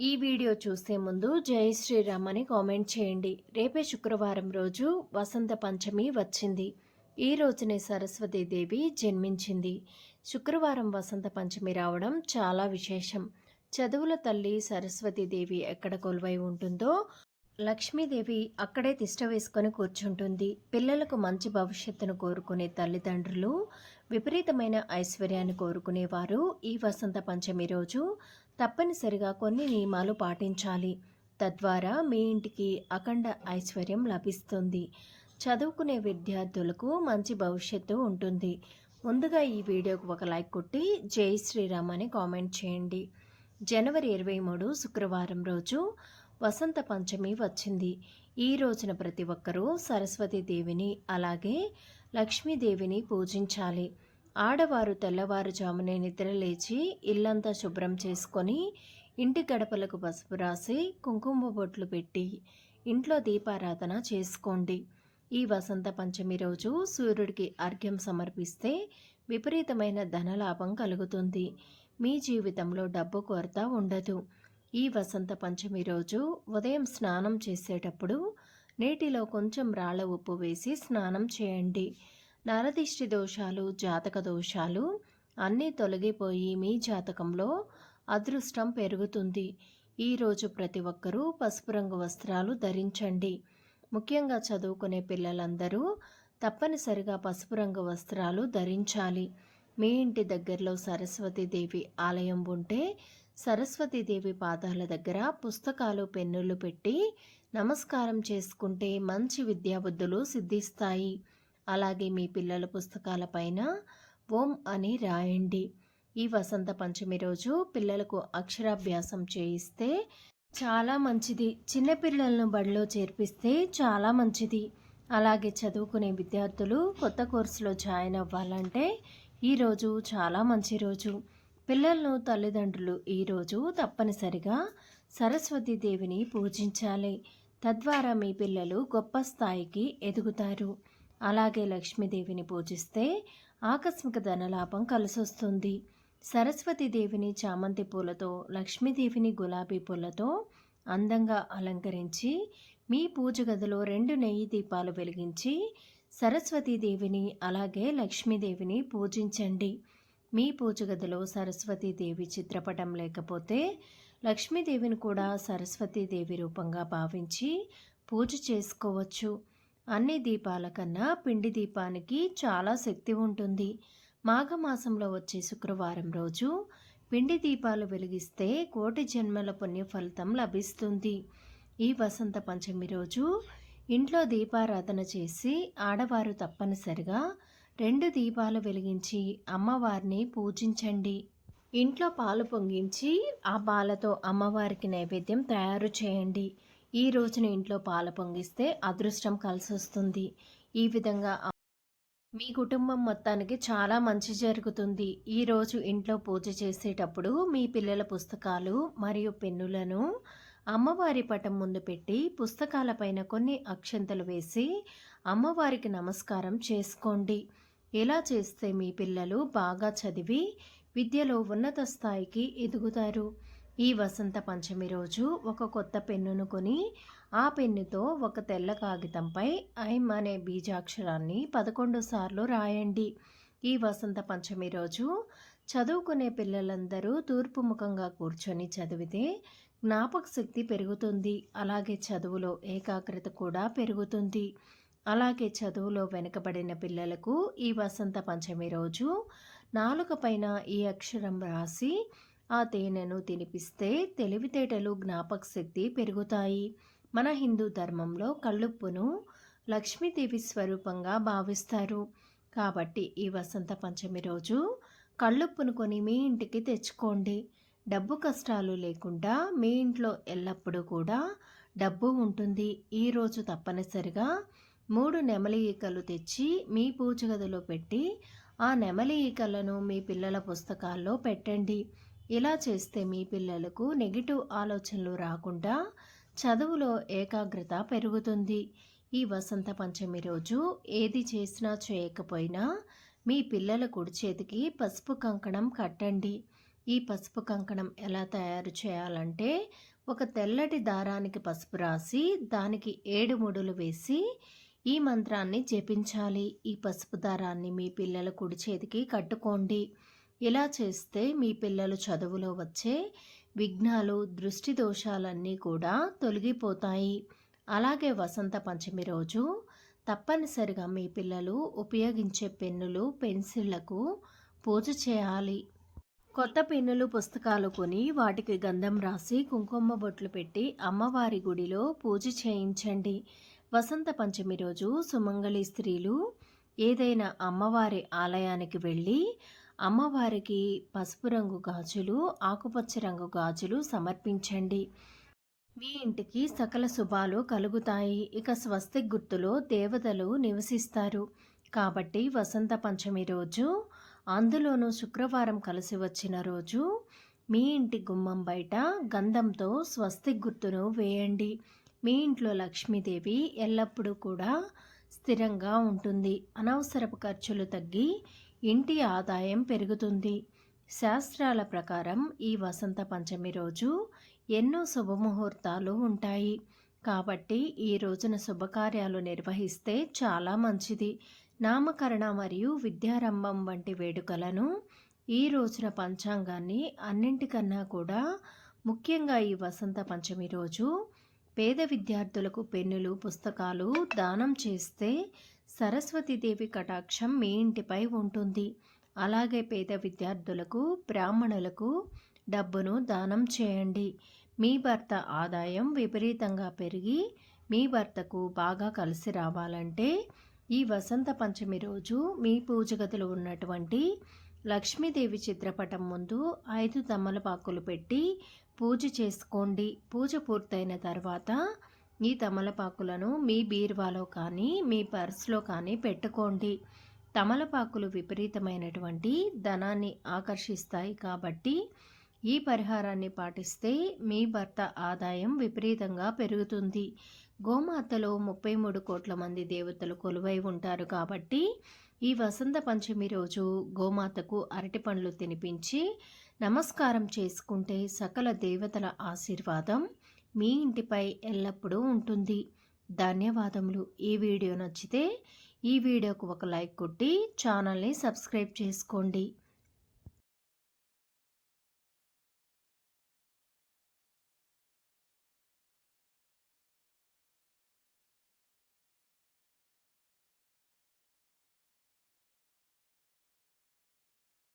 ఈ వీడియో చూసే ముందు జై శ్రీరామ్ అని కామెంట్ చేయండి. రేపే శుక్రవారం రోజు వసంత పంచమి వచ్చింది. ఈ రోజునే సరస్వతీదేవి జన్మించింది. శుక్రవారం వసంత పంచమి రావడం చాలా విశేషం. చదువుల తల్లి సరస్వతీదేవి ఎక్కడ కొలువై ఉంటుందో లక్ష్మీదేవి అక్కడే తిష్ట వేసుకొని కూర్చుంటుంది. పిల్లలకు మంచి భవిష్యత్తును కోరుకునే తల్లిదండ్రులు విపరీతమైన ఐశ్వర్యాన్ని కోరుకునేవారు ఈ వసంత పంచమి రోజు. తప్పనిసరిగా కొన్ని నియమాలు పాటించాలి. తద్వారా మీ ఇంటికి అఖండ ఐశ్వర్యం లభిస్తుంది. చదువుకునే విద్యార్థులకు మంచి భవిష్యత్తు ఉంటుంది. ముందుగా ఈ వీడియోకు ఒక లైక్ కొట్టి జై శ్రీరామ్ అని కామెంట్ చేయండి. జనవరి ఇరవై మూడు శుక్రవారం రోజు వసంత పంచమి వచ్చింది. ఈ రోజున ప్రతి ఒక్కరూ సరస్వతీదేవిని అలాగే లక్ష్మీదేవిని పూజించాలి. ఆడవారు తెల్లవారుజామునే నిద్రలేచి ఇల్లంతా శుభ్రం చేసుకొని ఇంటి గడపలకు పసుపు రాసి కుంకుమ బొట్లు పెట్టి ఇంట్లో దీపారాధన చేసుకోండి. ఈ వసంత పంచమి రోజు సూర్యుడికి అర్ఘ్యం సమర్పిస్తే విపరీతమైన ధనలాభం కలుగుతుంది. మీ జీవితంలో డబ్బు కొరత ఉండదు. ఈ వసంత పంచమి రోజు ఉదయం స్నానం చేసేటప్పుడు నీటిలో కొంచెం రాళ్ళ ఉప్పు వేసి స్నానం చేయండి. నరదిష్టి దోషాలు జాతక దోషాలు అన్నీ తొలగిపోయి మీ జాతకంలో అదృష్టం పెరుగుతుంది. ఈరోజు ప్రతి ఒక్కరూ పసుపు రంగు వస్త్రాలు ధరించండి. ముఖ్యంగా చదువుకునే పిల్లలందరూ తప్పనిసరిగా పసుపు రంగు వస్త్రాలు ధరించాలి. మీ ఇంటి దగ్గరలో సరస్వతీదేవి ఆలయం ఉంటే సరస్వతీదేవి పాదాల దగ్గర పుస్తకాలు పెన్నులు పెట్టి నమస్కారం చేసుకుంటే మంచి విద్యాబుద్ధులు సిద్ధిస్తాయి. అలాగే మీ పిల్లల పుస్తకాల పైన ఓం అని రాయండి. ఈ వసంత పంచమి రోజు పిల్లలకు అక్షరాభ్యాసం చేయిస్తే చాలా మంచిది. చిన్నపిల్లలను బడిలో చేర్పిస్తే చాలా మంచిది. అలాగే చదువుకునే విద్యార్థులు కొత్త కోర్సులో జాయిన్ అవ్వాలంటే ఈరోజు చాలా మంచి రోజు. పిల్లలను తల్లిదండ్రులు ఈరోజు తప్పనిసరిగా సరస్వతీదేవిని పూజించాలి. తద్వారా మీ పిల్లలు గొప్ప స్థాయికి ఎదుగుతారు. అలాగే లక్ష్మీదేవిని పూజిస్తే ఆకస్మిక ధనలాభం కలిసొస్తుంది. సరస్వతీదేవిని చామంతి పూలతో లక్ష్మీదేవిని గులాబీ పూలతో అందంగా అలంకరించి మీ పూజ గదిలో రెండు నెయ్యి దీపాలు వెలిగించి సరస్వతీదేవిని అలాగే లక్ష్మీదేవిని పూజించండి. మీ పూజగదిలో సరస్వతీదేవి చిత్రపటం లేకపోతే లక్ష్మీదేవిని కూడా సరస్వతీదేవి రూపంగా భావించి పూజ చేసుకోవచ్చు. అన్ని దీపాల కన్నా పిండి దీపానికి చాలా శక్తి ఉంటుంది. మాఘమాసంలో వచ్చే శుక్రవారం రోజు పిండి దీపాలు వెలిగిస్తే కోటి జన్మల పుణ్య ఫలితం లభిస్తుంది. ఈ వసంత పంచమి రోజు ఇంట్లో దీపారాధన చేసి ఆడవారు తప్పనిసరిగా రెండు దీపాలు వెలిగించి అమ్మవారిని పూజించండి. ఇంట్లో పాలు పొంగించి ఆ పాలతో అమ్మవారికి నైవేద్యం తయారు చేయండి. ఈ రోజున ఇంట్లో పాలు పొంగిస్తే అదృష్టం కలిసి వస్తుంది ఈ విధంగా మీ కుటుంబం మొత్తానికి చాలా మంచి జరుగుతుంది. ఈరోజు ఇంట్లో పూజ చేసేటప్పుడు మీ పిల్లల పుస్తకాలు మరియు పెన్నులను అమ్మవారి పటం ముందు పెట్టి పుస్తకాలపైన కొన్ని అక్షంతలు వేసి అమ్మవారికి నమస్కారం చేసుకోండి. ఇలా చేస్తే మీ పిల్లలు బాగా చదివి విద్యలో ఉన్నత స్థాయికి ఎదుగుతారు? ఈ వసంత పంచమి రోజు ఒక కొత్త పెన్నును కొని ఆ పెన్నుతో ఒక తెల్ల కాగితంపై ఐమ్ అనే బీజాక్షరాన్ని పదకొండు సార్లు రాయండి. ఈ వసంత పంచమి రోజు చదువుకునే పిల్లలందరూ తూర్పు ముఖంగా కూర్చొని చదివితే జ్ఞాపక శక్తి పెరుగుతుంది. అలాగే చదువులో ఏకాగ్రత కూడా పెరుగుతుంది. అలాగే చదువులో వెనుకబడిన పిల్లలకు ఈ వసంత పంచమి రోజు నాలుక పైన ఈ అక్షరం రాసి ఆ తేనెను తినిపిస్తే తెలివితేటలు జ్ఞాపక శక్తి పెరుగుతాయి. మన హిందూ ధర్మంలో కళ్ళుప్పును లక్ష్మీదేవి స్వరూపంగా భావిస్తారు. కాబట్టి ఈ వసంత పంచమి రోజు కళ్ళుప్పును కొని మీ ఇంటికి తెచ్చుకోండి. డబ్బు కష్టాలు లేకుండా మీ ఇంట్లో ఎల్లప్పుడూ కూడా డబ్బు ఉంటుంది. ఈరోజు తప్పనిసరిగా మూడు నెమలి ఈకలు తెచ్చి మీ పూజగదిలో పెట్టి ఆ నెమలి ఈకలను మీ పిల్లల పుస్తకాల్లో పెట్టండి. ఇలా చేస్తే మీ పిల్లలకు నెగిటివ్ ఆలోచనలు రాకుండా చదువులో ఏకాగ్రత పెరుగుతుంది. ఈ వసంత పంచమి రోజు ఏది చేసినా చేయకపోయినా మీ పిల్లల కుడి చేతికి పసుపు కంకణం కట్టండి. ఈ పసుపు కంకణం ఎలా తయారు చేయాలంటే ఒక తెల్లటి దారానికి పసుపు రాసి దానికి ఏడు ముడులు వేసి ఈ మంత్రాన్ని జపించాలి. ఈ పసుపు దారాన్ని మీ పిల్లల కుడి చేతికి కట్టుకోండి. ఇలా చేస్తే మీ పిల్లలు చదువులో వచ్చే విఘ్నాలు దృష్టి దోషాలన్నీ కూడా తొలగిపోతాయి. అలాగే వసంత పంచమి రోజు తప్పనిసరిగా మీ పిల్లలు ఉపయోగించే పెన్నులు పెన్సిళ్ళకు పూజ చేయాలి. కొత్త పెన్నులు పుస్తకాలు కొని వాటికి గంధం రాసి కుంకుమ బొట్లు పెట్టి అమ్మవారి గుడిలో పూజ చేయించండి. వసంత పంచమి రోజు సుమంగళి స్త్రీలు ఏదైనా అమ్మవారి ఆలయానికి వెళ్ళి అమ్మవారికి పసుపు రంగు గాజులు ఆకుపచ్చ రంగు గాజులు సమర్పించండి. మీ ఇంటికి సకల శుభాలు కలుగుతాయి. ఇక స్వస్తిక్ గుర్తులో దేవతలు నివసిస్తారు. కాబట్టి వసంత పంచమి రోజు అందులోనూ శుక్రవారం కలిసి వచ్చిన రోజు మీ ఇంటి గుమ్మం బయట గంధంతో స్వస్తిక్ గుర్తును వేయండి. మీ ఇంట్లో లక్ష్మీదేవి ఎల్లప్పుడూ కూడా స్థిరంగా ఉంటుంది. అనవసరపు ఖర్చులు తగ్గి ఇంటి ఆదాయం పెరుగుతుంది. శాస్త్రాల ప్రకారం ఈ వసంత పంచమి రోజు ఎన్నో శుభముహూర్తాలు ఉంటాయి. కాబట్టి ఈ రోజున శుభకార్యాలు నిర్వహిస్తే చాలా మంచిది. నామకరణ మరియు విద్యారంభం వంటి వేడుకలను ఈ రోజున పంచాంగాన్ని అన్నింటికన్నా కూడా ముఖ్యంగా ఈ వసంత పంచమి రోజు పేద విద్యార్థులకు పెన్నులు పుస్తకాలు దానం చేస్తే సరస్వతీదేవి కటాక్షం మీ ఇంటిపై ఉంటుంది. అలాగే పేద విద్యార్థులకు బ్రాహ్మణులకు డబ్బును దానం చేయండి. మీ భర్త ఆదాయం విపరీతంగా పెరిగి మీ భర్తకు బాగా కలిసి రావాలంటే ఈ వసంత పంచమి రోజు మీ పూజగదిలో ఉన్నటువంటి లక్ష్మీదేవి చిత్రపటం ముందు ఐదు తమలపాకులు పెట్టి పూజ చేసుకోండి. పూజ పూర్తయిన తర్వాత ఈ తమలపాకులను మీ బీరువాలో కానీ మీ పర్స్లో కానీ పెట్టుకోండి. తమలపాకులు విపరీతమైనటువంటి ధనాన్ని ఆకర్షిస్తాయి కాబట్టి ఈ పరిహారాన్ని పాటిస్తే మీ భర్త ఆదాయం విపరీతంగా పెరుగుతుంది. గోమాతలో ముప్పై మూడు కోట్ల మంది దేవతలు కొలువై ఉంటారు కాబట్టి ఈ వసంత పంచమి రోజు గోమాతకు అరటి పండ్లు తినిపించి నమస్కారం చేసుకుంటే సకల దేవతల ఆశీర్వాదం మీ ఇంటిపై ఎల్లప్పుడూ ఉంటుంది. ధన్యవాదములు. ఈ వీడియో నచ్చితే ఈ వీడియోకు ఒక లైక్ కొట్టి ఛానల్ని సబ్స్క్రైబ్ చేసుకోండి.